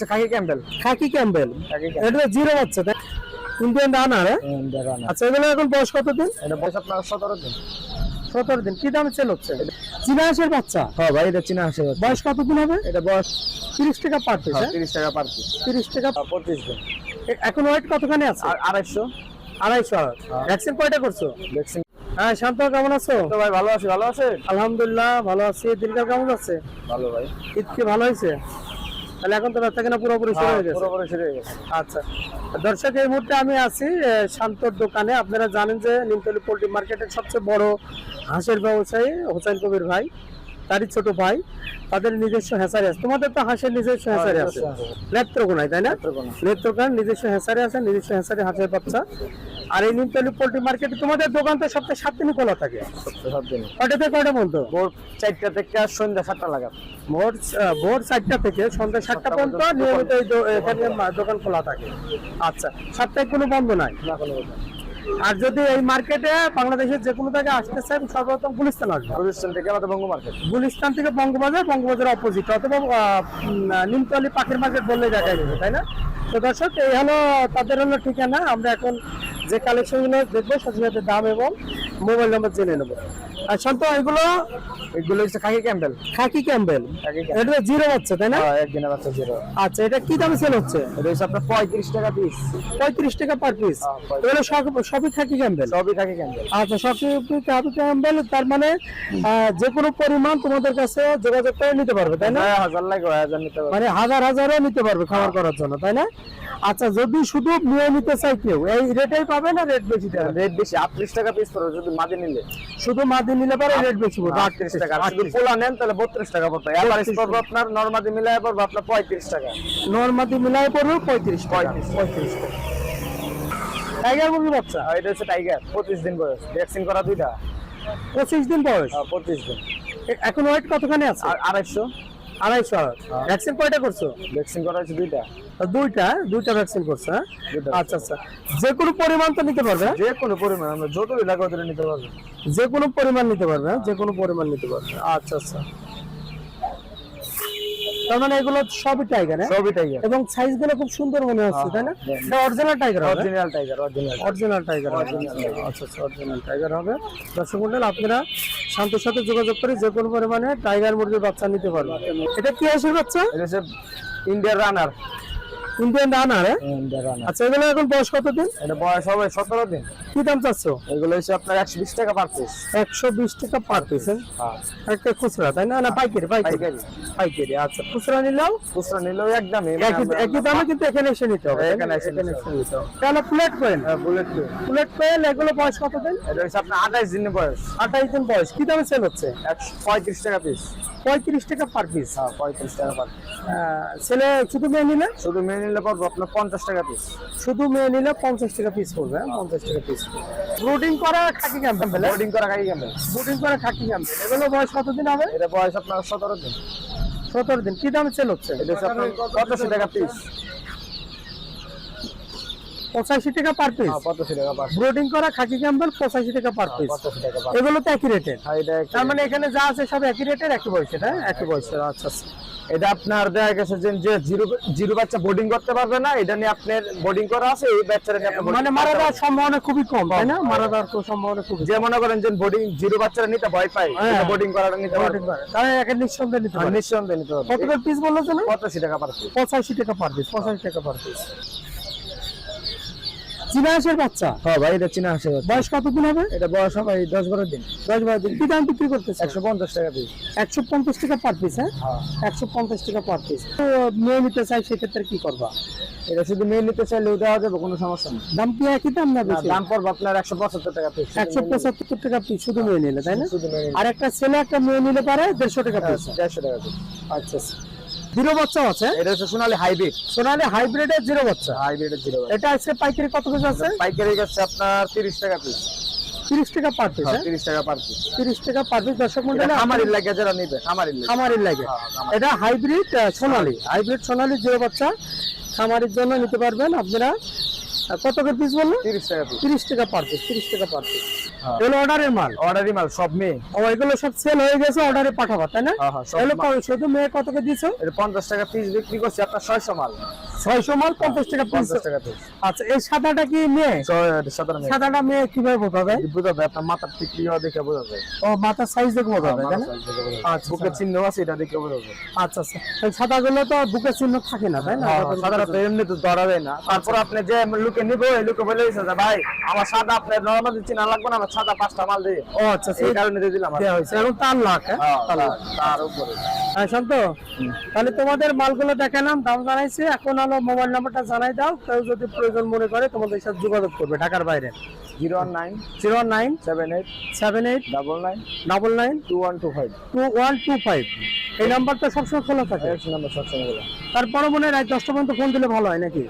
খাকি Campbell khaki Campbell এটা zero বাচ্চা তাই? ইন্ডিয়ান রানার আচ্ছা এগুলো এখন বয়স কত দিন? এটা বয়স আপনার সতেরো দিন। সতেরো দিন। কি দামে সেল হচ্ছে? চীনা হাঁসের বাচ্চা? হ্যাঁ ভাই এটা চিনা আসে বয়স কত দিন হবে? এটা বয়স তিরিশ টাকা পার পিস হ্যাঁ? তিরিশ টাকা পার পিস তিরিশ টাকা পঁচিশ দিন। এখন ওয়েট কতখানি আছে? আড়াইশো। আড়াইশো ভ্যাকসিন কয়টা করছ? ভ্যাকসিন হ্যাঁ শান্ত কেমন আছো? তো ভাই ভালো আছি ভালো আছে আলহামদুলিল্লাহ ভালো আছি। দিনকাল কেমন যাচ্ছে? ভালো ভাই। ঈদ কি ভালো হয়েছে? তাহলে এখন তো ব্যবসা কেনা পুরোপুরি শুরু হয়ে গেছে। হ্যাঁ, পুরোপুরি শুরু হয়ে গেছে। আচ্ছা দর্শক এই মুহূর্তে আমি আছি শান্তর দোকানে। আপনারা জানেন যে নিমতলি পোল্ট্রি মার্কেটের সবচেয়ে বড় হাঁসের ব্যবসায়ী হোসেন কবির ভাই তারই ছোট ভাই তাদের নিজস্ব হ্যাসারি আছে। তোমাদের তো হাঁসের নিজস্ব হ্যাসারি আছে। নেত্রকোনায় তাই না? নেত্রকোনা। নেত্রকোনার নিজস্ব হ্যাসারি আছে নিজস্ব হ্যাসারি হাঁসের বাচ্চা। আর এই নিমতলি পোল্ট্রি মার্কেটে তোমাদের দোকান তো সপ্তাহে সাত দিনই খোলা থাকে। সপ্তাহে সাত দিন কয়টা থেকে কয়টা পর্যন্ত? ভোর চারটা থেকে আর সন্ধ্যা সাতটা লাগাত ভোর ভোর চারটা থেকে সন্ধ্যা সাতটা পর্যন্ত নিয়মিত এই এখানে দোকান খোলা থাকে। আচ্ছা সাপ্তাহিক কোনো বন্ধ নাই? না কোনো আর যদি এই মার্কেটে বাংলাদেশের যে কোনো জায়গায় আসতে চান সর্বপ্রথম গুলিস্তান আসবে। প্রতিষ্ঠান থেকে আমাদের বঙ্গ মার্কেট গুলিস্তান থেকে বঙ্গবাজার বঙ্গবাজার অপোজিট অথবা নিমতলি পাখির মার্কেট বললে দেখা যাবে তাই না? তো দর্শক এই হলো তাদের হলো ঠিকানা। আমরা এখন যে কালেকশনগুলো দেখব সাথে দাম এবং মোবাইল নাম্বার জেনে নেব। আর শান্ত এগুলো? এগুলো হচ্ছে খাকি ক্যাম্বেল খাকি ক্যাম্বেল এটা জিরো তাই না? হ্যাঁ একদিনের বাচ্চা জিরো। আচ্ছা এটা কি দামে সেল হচ্ছে? এটা হচ্ছে আপনার পঁয়ত্রিশ টাকা পিস পঁয়ত্রিশ টাকা পার পিস হ্যাঁ, এগুলো সব সবই খাকি ক্যাম্বেল সবই খাকি ক্যাম্বেল আচ্ছা সবই খাকি ক্যাম্বেল তার মানে যে কোনো পরিমাণ তোমাদের কাছে যোগাযোগ করে নিতে পারবে তাই না? হাজার লাগে হাজার নিতে পারবে। মানে হাজার হাজারও নিতে পারবে খাবার করার জন্য তাই না? আচ্ছা যদি শুধু নিয়ে নিতে চাই কেউ এই রেটেই পাবে না রেট বেশি রেট বেশি আটত্রিশ টাকা পিস পড়বে মাঝে নিলে। শুধু মাদি নিলে পারে রেট বেশি পড়বে আটত্রিশ টাকা। আর যদি পোলা নেন তাহলে বত্রিশ টাকা পড়বে। এভারেজ পড়বে আপনার নর্মাদি মিলাই পড়বে আপনার পঁয়ত্রিশ টাকা। নর্মাদি মিলাই পড়বে পঁয়ত্রিশ পঁয়ত্রিশ। পঁয়ত্রিশ টাকা। টাইগার মুরগি বাচ্চা এটা হচ্ছে টাইগার পঁচিশ দিন বয়স। ভ্যাকসিন করা দুইটা। পঁচিশ দিন বয়স? হ্যাঁ, পঁচিশ দিন। এখন ওয়েট কতখানি আছে? আর আড়াইশো ভ্যাকসিন কয়টা করছ? ভ্যাকসিন করা হয়েছে দুইটা। দুইটা? দুইটা ভ্যাকসিন করছে হ্যাঁ? আচ্ছা আচ্ছা। যে কোনো পরিমাণ তো নিতে পারবে হ্যাঁ? যে কোনো পরিমাণ আমরা যত এলাকা নিতে পারবে। যে কোনো পরিমাণ নিতে পারবে হ্যাঁ? যে কোনো পরিমাণ নিতে পারবে। আচ্ছা আচ্ছা। তার মানে এগুলো সবই টাইগার হ্যাঁ? সবই টাইগার এবং সাইজগুলো খুব সুন্দর মনে হচ্ছে তাই না? হ্যাঁ। এটা original tiger original tiger original original tiger আচ্ছা আচ্ছা অরিজিনাল টাইগার হবে। দর্শক মন্ডল আপনারা শান্তির সাথে যোগাযোগ করে যে কোনো পরিমাণে টাইগার মুরগির বাচ্চা নিতে পারবেন। এটা কি আসে বাচ্চা? এটা ইন্ডিয়ার রানার ইন্ডিয়ান রানার আচ্ছা এগুলো এখন বয়স কত দিন এটা বয়স হবে সতেরো দিন। কি দাম চাচ্ছ? এগুলো হচ্ছে আপনার একশো বিশ টাকা পার পিস একশো বিশ টাকা পার পিস হ্যাঁ? একটা খুচরা তাই না? না পাইকারি পাইকারি। পাইকারি। আচ্ছা খুচরা নিলেও? খুচরা নিলেও একদমই একই একই দামে কিন্তু এখানে এসে নিতে হবে এখানে এসে নিতে হবে। তাহলে প্লেট কোয়েল বুলেট প্লেট কোয়েল এগুলো বয়স কত দিন এটা হচ্ছে আপনার আঠাইশ দিনের বয়স। আঠাইশ দিন বয়স। কি দামে সেল হচ্ছে? একশো পঁয়ত্রিশ টাকা পিস পঁয়ত্রিশ টাকা পার পিস হ্যাঁ পঁয়ত্রিশ টাকা পার ছেলে শুধু মেয়ে নিলে? শুধু মেয়ে নিলে পড়ব আপনার পঞ্চাশ টাকা পিস শুধু মেয়ে নিলে পঞ্চাশ টাকা পিস পড়বে হ্যাঁ, পঞ্চাশ টাকা পিস ব্রুডিং করা খাকি ক্যাম্পেল বোর্ডিং করা খাই কেন ব্রুডিং করা খাকি ক্যাম্পেল এগুলো বয়স কতদিন হবে? এটা বয়স আপনার সতেরো দিন। সতেরো দিন। কি দামে সেল হচ্ছে? এটা আপনার পঁচাশি টাকা পিস পঁচাশি টাকা পার পিস হ্যাঁ পঁচাশি টাকা পার ব্রুডিং করা খাকি ক্যাম্পেল পঁচাশি টাকা পার পিস টাকা পার এগুলো তো একই রেটের হ্যাঁ তার মানে এখানে যা আছে সব একই রেটের একই বয়সের হ্যাঁ? একই বয়সের আচ্ছা আচ্ছা। এটা আপনার দেখা গেছে যে জিরো জিরো বাচ্চা বোর্ডিং করতে পারবে না এটা নিয়ে আপনার বোর্ডিং করা আছে এই বাচ্চাটা boarding মানে মারা দেওয়ার সম্ভাবনা খুবই কম তাই না? মারা যাওয়ার খুব সম্ভাবনা খুব যে মনে করেন যে বোর্ডিং জিরো বাচ্চারা নিতে ভয় পায় হ্যাঁ। বোর্ডিং করাটা নিতে করা। তাহলে একে নিঃসন্দেহে নিতে হবে নিঃসন্দেহে নিতে হবে কত পিস বলল তো পঁচাশি টাকা পার পিস পঁচাশি টাকা পার পিস পঁচাশি টাকা পার পিস চীনা হাঁসের বাচ্চা? হ্যাঁ ভাই এটা চিনা হাসে বয়স কতদিন হবে? এটা বয়স হবে দশ বারো দিন। দশ বারো দিন। কি দাম বিক্রি করতেছে? একশো পঞ্চাশ টাকা পিস একশো পঞ্চাশ টাকা পার পিস হ্যাঁ? হ্যাঁ। একশো পঞ্চাশ টাকা পার পিস তো নিয়ে নিতে চাই সেক্ষেত্রে কি করবা? এটা শুধু মেয়ে নিতে চাইলেও দেওয়া যাবে কোনো সমস্যা নেই। দাম কি একই দাম না বেশি? দাম পড়বে আপনার একশো পঁচাত্তর টাকা পিস একশো পঁচাত্তর টাকা পিস শুধু নিয়ে নিলে তাই না? শুধু মেয়ে আর একটা ছেলে একটা মেয়ে নিলে পারে দেড়শো টাকা পিস দেড়শো টাকা পিস আচ্ছা আচ্ছা। জিরো বাচ্চা আছে। এটা হচ্ছে সোনালি হাইব্রিড। সোনালি হাইব্রিডের জিরো বাচ্চা হাইব্রিডের জিরো এটা আজকে পাইকারি কত কেজি আছে পাইকারি গেছে আপনার তিরিশ টাকা পিস তিরিশ টাকা পার পিস হ্যাঁ তিরিশ টাকা পার পিস তিরিশ টাকা পার পিস দর্শক এটা মন্ডলে খামারির লাগে যারা নিবে আমার লাগে। আমার লাগে। হ্যাঁ, এটা হাইব্রিড সোনালি। হাইব্রিড সোনালি জিরো বাচ্চা খামারির জন্য নিতে পারবেন আপনারা কত করে পিস বলল? তিরিশ টাকা পিস তিরিশ টাকা পার পিস তিরিশ টাকা পার পিস হ্যাঁ। এগুলো অর্ডারের মাল। অর্ডারি মাল সব মেয়ে। ও এগুলো সব সেল হয়ে গেছে অর্ডারে পাঠাবা তাই না? হ্যাঁ, হ্যাঁ, এগুলো শুধু মেয়ে কতকে দিছো এটা পঞ্চাশ টাকা পিস বিক্রি করছি আপনার ছয়শো মাল। ছয়শো মাল পঞ্চাশ টাকা পিস টাকা পিস আচ্ছা এই সাদাটা কি মেয়ে? সাধারণ সাদাটা মেয়ে। কীভাবে বোঝাবে বোঝা যায় আপনার মাথার টিকলি দেখে বোঝা যায়। ও মাথার সাইজ দেখে বোঝাবে তাই না? আচ্ছা, বুকের চিহ্ন আছে এটা দেখে বোঝা যায়। আচ্ছা আচ্ছা। এই সাদাগুলো তো বুকের চিহ্ন থাকে না তাই না? হ্যাঁ, সাধারণত এমনি তো ধরা যায় না। তারপর আপনি যে লুকে নিবো এই লুকে বলে যে ভাই আমার সাদা আপনার নর্মাল চিনা লাগবে না আমার সাদা পাঁচটা মাল দিয়ে। ও আচ্ছা সেই কারণে দিয়ে দিলাম। দেওয়া হয়েছে। এখন তার লাখ হ্যাঁ? হ্যাঁ, তার উপরে। হ্যাঁ শান্ত। তাহলে তোমাদের মালগুলো দেখালাম দাম জানাইছি। এখন হলো মোবাইল নাম্বারটা জানাই দাও কেউ যদি প্রয়োজন মনে করে তোমাদের সাথে যোগাযোগ করবে ঢাকার বাইরে। Zero one nine zero nine seven eight seven eight double nine double nine two one two five two one two five এই নাম্বারটা সবসময় খোলা থাকে। নাম্বার সবসময় বলে তারপরে মনে হয় রাত দশটা পর্যন্ত ফোন দিলে ভালো হয় নাকি?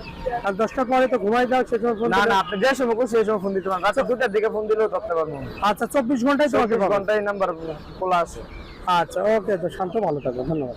আর দশটার পরে তো ঘুমাই যাও সে সময় ফোন না না আপনি যে সময় সেই সময় ফোন দিতে পারেন রাতে দুটার দিকে ফোন দিলেও ধরতে পারব। আচ্ছা চব্বিশ ঘন্টায় তোমাকে ঘন্টায় নাম্বার খোলা আছে। আচ্ছা ওকে তো শান্ত ভালো থাকবে ধন্যবাদ।